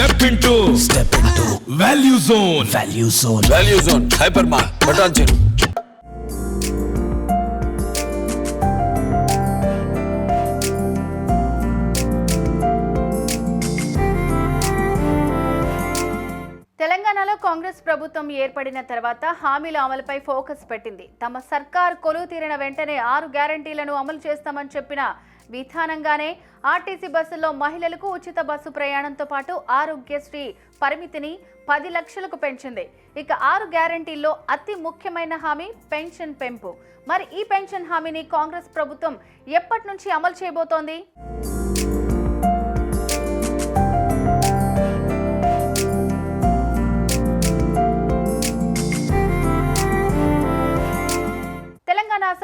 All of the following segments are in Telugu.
Step into step into value zone value zone value zone hypermart Patancheru తెలంగాణలో కాంగ్రెస్ ప్రభుత్వం ఏర్పడిన తర్వాత హామీల అమలుపై ఫోకస్ పెట్టింది. తమ సర్కార్ కొలువు తీరిన వెంటనే ఆరు గ్యారంటీలను అమలు చేస్తామని చెప్పిన విధానంగానే ఆర్టీసీ బస్సుల్లో మహిళలకు ఉచిత బస్సు ప్రయాణంతో పాటు ఆరోగ్యశ్రీ పరిమితిని పది లక్షలకు పెంచింది. ఇక ఆరు గ్యారంటీల్లో అతి ముఖ్యమైన హామీ పెన్షన్ పెంపు. మరి ఈ పెన్షన్ హామీని కాంగ్రెస్ ప్రభుత్వం ఎప్పటి నుంచి అమలు చేయబోతోంది?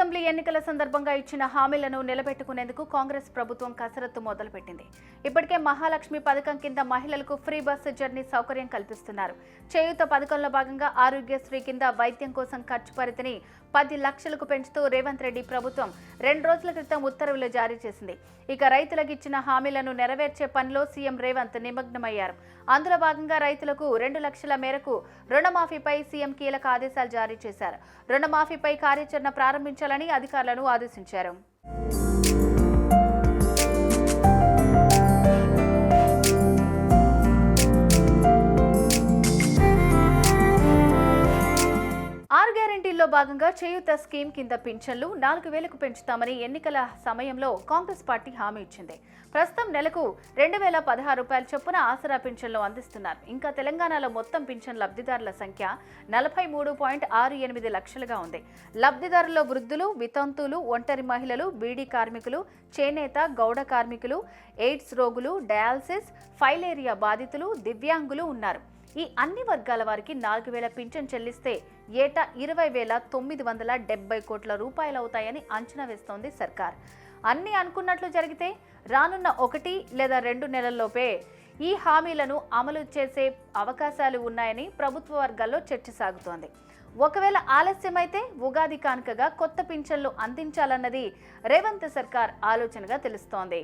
అసెంబ్లీ ఎన్నికల సందర్భంగా ఇచ్చిన హామీలను నిలబెట్టుకునేందుకు కాంగ్రెస్ ప్రభుత్వం కసరత్తు మొదలుపెట్టింది. ఇప్పటికే మహాలక్ష్మి పథకం కింద మహిళలకు ఫ్రీ బస్సు జర్నీ సౌకర్యం కల్పిస్తున్నారు. చేయూత పథకంలో భాగంగా ఆరోగ్యశ్రీ కింద వైద్యం కోసం ఖర్చు పరిధిని పది లక్షలకు పెంచుతూ రేవంత్ రెడ్డి ప్రభుత్వం రెండు రోజుల క్రితం ఉత్తర్వులు జారీ చేసింది. ఇక రైతులకు ఇచ్చిన హామీలను నెరవేర్చే పనిలో సీఎం రేవంత్ నిమగ్నమయ్యారు. అందులో భాగంగా రైతులకు రెండు లక్షల మేరకు రుణమాఫీపై సీఎం కీలక ఆదేశాలు జారీ చేశారు. రుణమాఫీపై కార్యాచరణ ప్రారంభించాలని అధికారులను ఆదేశించారు. కార్ గ్యారంటీల్లో భాగంగా చేయూత స్కీమ్ కింద పింఛన్లు నాలుగు వేలకు పెంచుతామని ఎన్నికల సమయంలో కాంగ్రెస్ పార్టీ హామీ ఇచ్చింది. ప్రస్తుతం నెలకు రెండు వేల పదహారు రూపాయల చొప్పున ఆసరా పింఛన్లు అందిస్తున్నారు. ఇంకా తెలంగాణలో మొత్తం పింఛన్ లబ్ధిదారుల సంఖ్య నలభై మూడు పాయింట్ ఆరు ఎనిమిది లక్షలుగా ఉంది. లబ్ధిదారుల్లో వృద్ధులు వితంతువులు ఒంటరి మహిళలు బీడీ కార్మికులు చేనేత గౌడ కార్మికులు ఎయిడ్స్ రోగులు డయాలసిస్ ఫైలేరియా బాధితులు దివ్యాంగులు ఉన్నారు. ఈ అన్ని వర్గాల వారికి నాలుగు వేల పింఛన్ చెల్లిస్తే ఏటా ఇరవై వేల తొమ్మిది వందల డెబ్బై కోట్ల రూపాయలు అవుతాయని అంచనా వేస్తోంది సర్కార్. అన్ని అనుకున్నట్లు జరిగితే రానున్న ఒకటి లేదా రెండు నెలల్లోపే ఈ హామీలను అమలు చేసే అవకాశాలు ఉన్నాయని ప్రభుత్వ వర్గాల్లో చర్చ సాగుతోంది. ఒకవేళ ఆలస్యమైతే ఉగాది కానుకగా కొత్త పింఛన్లు అందించాలన్నది రేవంత్ సర్కార్ ఆలోచనగా తెలుస్తోంది.